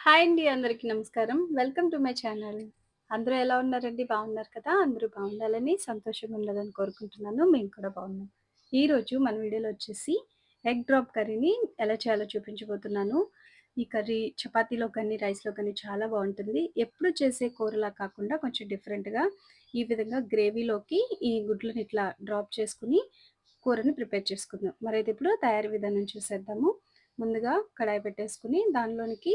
Hi అండి అందరికీ నమస్కారం. Welcome to my channel. అందరూ ఎలా ఉన్నారండి? బాగున్నారు కదా! అందరూ బాగుండాలని, సంతోషంగా ఉండాలని కోరుకుంటున్నాను. మేము కూడా బాగున్నాం. ఈరోజు మన వీడియోలో వచ్చేసి ఎగ్ డ్రాప్ కర్రీని ఎలా చేయాలో చూపించబోతున్నాను. ఈ కర్రీ చపాతీలో కానీ, రైస్‌లో కానీ చాలా బాగుంటుంది ఎప్పుడు చేసే కూరలా కాకుండా కొంచెం డిఫరెంట్‌గా ఈ విధంగా గ్రేవీలోకి ఈ గుడ్లను ఇట్లా డ్రాప్ చేసుకుని కూరని ప్రిపేర్ చేసుకుందాం. మరైతే ఇప్పుడు తయారీ విధానం చూసేద్దాము. ముందుగా కడాయి పెట్టేసుకుని దానిలోనికి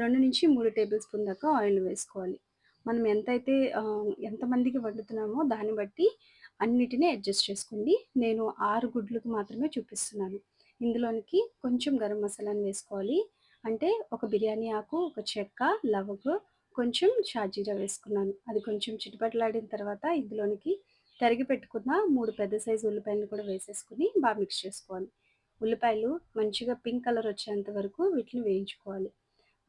2-3 టేబుల్ స్పూన్ దాకా ఆయిల్ వేసుకోవాలి. మనం ఎంతైతే ఎంతమందికి వండుతున్నామో దాన్ని బట్టి అన్నిటిని అడ్జస్ట్ చేసుకోండి. నేను ఆరు గుడ్లకు మాత్రమే చూపిస్తున్నాను. ఇందులోనికి కొంచెం గరం మసాలాని వేసుకోవాలి. అంటే ఒక బిర్యానీ ఆకు, ఒక చెక్క, లవంగు, కొంచెం షాజీరా వేసుకున్నాను. అది కొంచెం చిటిపట్లాడిన తర్వాత ఇందులోనికి తరిగి పెట్టుకున్న మూడు పెద్ద సైజు ఉల్లిపాయలను కూడా వేసేసుకుని బాగా మిక్స్ చేసుకోవాలి. ఉల్లిపాయలు మంచిగా పింక్ కలర్ వచ్చేంత వరకు వీటిని వేయించుకోవాలి.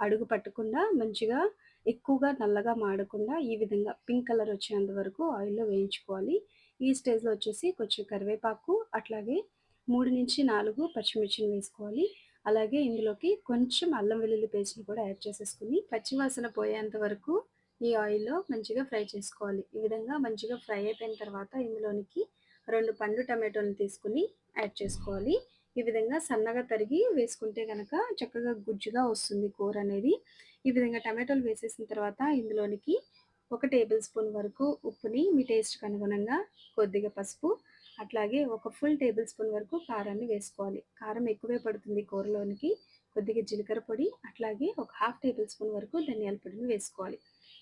అడుగు పట్టకుండా మంచిగా ఎక్కువగా నల్లగా మాడకుండా ఈ విధంగా పింక్ కలర్ వచ్చేంత వరకు ఆయిల్‌లో వేయించుకోవాలి. ఈ స్టేజ్‌లో వచ్చేసి కొంచెం కరివేపాకు, అట్లాగే 3-4 పచ్చిమిర్చిని వేసుకోవాలి. అలాగే ఇందులోకి కొంచెం అల్లం వెల్లుల్లి పేస్ట్‌ని కూడా యాడ్ చేసేసుకొని పచ్చివాసన పోయేంత వరకు ఈ ఆయిల్‌లో మంచిగా ఫ్రై చేసుకోవాలి. ఈ విధంగా మంచిగా ఫ్రై అయిపోయిన తర్వాత ఇందులోనికి రెండు పండు టమాటోలను తీసుకొని యాడ్ చేసుకోవాలి. ఈ విధంగా సన్నగా తరిగి వేసుకుంటే కనుక చక్కగా గుజ్జుగా వస్తుంది కూర అనేది. ఈ విధంగా టమాటోలు వేసేసిన తర్వాత ఇందులోనికి ఒక టేబుల్ స్పూన్ వరకు ఉప్పుని మీ టేస్ట్‌కి అనుగుణంగా, కొద్దిగా పసుపు, అట్లాగే ఒక ఫుల్ టేబుల్ స్పూన్ వరకు కారాన్ని వేసుకోవాలి. కారం ఎక్కువే పడుతుంది కూరలోనికి. కొద్దిగా జీలకర్ర పొడి, అట్లాగే ఒక హాఫ్ టేబుల్ స్పూన్ వరకు ధనియాల పొడిని వేసుకోవాలి.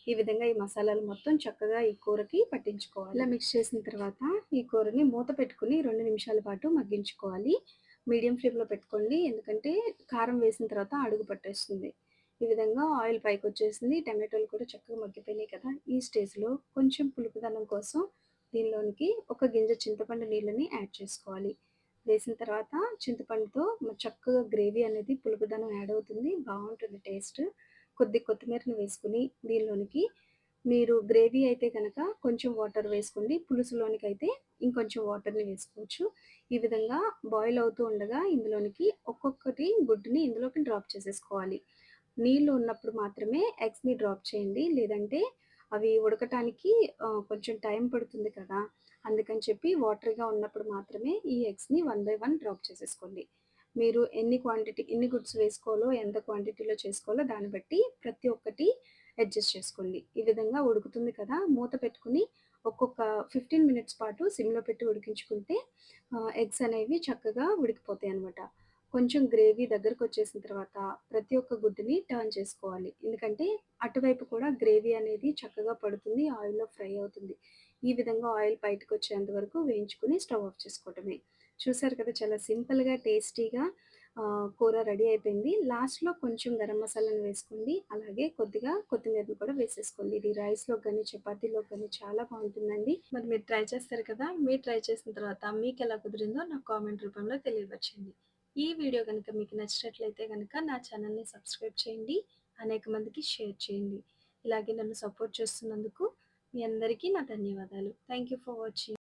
ఈ విధంగా ఈ మసాలాలు మొత్తం చక్కగా ఈ కూరకి పట్టించుకోవాలి. ఇలా మిక్స్ చేసిన తర్వాత ఈ కూరని మూత పెట్టుకొని రెండు నిమిషాల పాటు మగ్గించుకోవాలి. మీడియం ఫ్లేమ్‌లో పెట్టుకోండి. ఎందుకంటే కారం వేసిన తర్వాత అడుగు పట్టేస్తుంది. ఈ విధంగా ఆయిల్ పైకి వచ్చేసింది టమాటోలు కూడా చక్కగా మగ్గిపోయినాయి కదా! ఈ స్టేజ్‌లో కొంచెం పులుపుదనం కోసం దీనిలోనికి ఒక గింజ చింతపండు నీళ్ళని యాడ్ చేసుకోవాలి. వేసిన తర్వాత చింతపండుతో చక్కగా గ్రేవీ అనేది పులుపుదనం యాడ్ అవుతుంది. బాగుంటుంది టేస్ట్. కొద్ది కొత్తిమీరని వేసుకొని దీనిలోనికి మీరు గ్రేవీ అయితే కనుక కొంచెం వాటర్ వేసుకోండి. పులుసులోనికి అయితే ఇంకొంచెం వాటర్‌ని వేసుకోవచ్చు. ఈ విధంగా బాయిల్ అవుతూ ఉండగా ఇందులోనికి ఒక్కొక్కటి గుడ్డుని ఇందులోకి డ్రాప్ చేసేసుకోవాలి. నీళ్ళు ఉన్నప్పుడు మాత్రమే ఎగ్స్‌ని డ్రాప్ చేయండి. లేదంటే అవి ఉడకటానికి కొంచెం టైం పడుతుంది కదా! అందుకని చెప్పి వాటర్గా ఉన్నప్పుడు మాత్రమే ఈ ఎగ్స్‌ని వన్ బై వన్ డ్రాప్ చేసేసుకోండి. మీరు ఎన్ని క్వాంటిటీ ఎన్ని గుడ్స్ వేసుకోవాలో, ఎంత క్వాంటిటీలో చేసుకోవాలో దాన్ని బట్టి ప్రతి ఒక్కటి అడ్జస్ట్ చేసుకోండి. ఈ విధంగా ఉడుకుతుంది కదా! మూత పెట్టుకొని ఒక్కొక్క 15 మినిట్స్ పాటు సిమ్‌లో పెట్టి ఉడికించుకుంటే ఎగ్స్ అనేవి చక్కగా ఉడికిపోతాయి అనమాట కొంచెం గ్రేవీ దగ్గరకు వచ్చేసిన తర్వాత ప్రతి ఒక్క గుడ్డుని టర్న్ చేసుకోవాలి. ఎందుకంటే అటువైపు కూడా గ్రేవీ అనేది చక్కగా పడుతుంది. ఆయిల్‌లో ఫ్రై అవుతుంది. ఈ విధంగా ఆయిల్ బయటకొచ్చేంత వరకు వేయించుకొని స్టవ్ ఆఫ్ చేసుకోవటమే. చూసారు కదా! చాలా సింపుల్‌గా, టేస్టీగా కూర రెడీ అయిపోయింది. లాస్ట్‌లో కొంచెం గరం మసాలాను వేసుకోండి. అలాగే కొద్దిగా కొత్తిమీరని కూడా వేసేసుకోండి. ఇది రైస్లో కానీ చపాతీలో కానీ చాలా బాగుంటుందండి మరి మీరు ట్రై చేస్తారు కదా! మీరు ట్రై చేసిన తర్వాత మీకు ఎలా కుదిరిందో నాకు కామెంట్ రూపంలో తెలియపరచండి. ఈ వీడియో కనుక మీకు నచ్చినట్లయితే కనుక నా ఛానల్‌ని సబ్స్క్రైబ్ చేయండి. అనేక మందికి షేర్ చేయండి. ఇలాగే నన్ను సపోర్ట్ చేస్తున్నందుకు మీ అందరికీ నా ధన్యవాదాలు. Thank you for watching.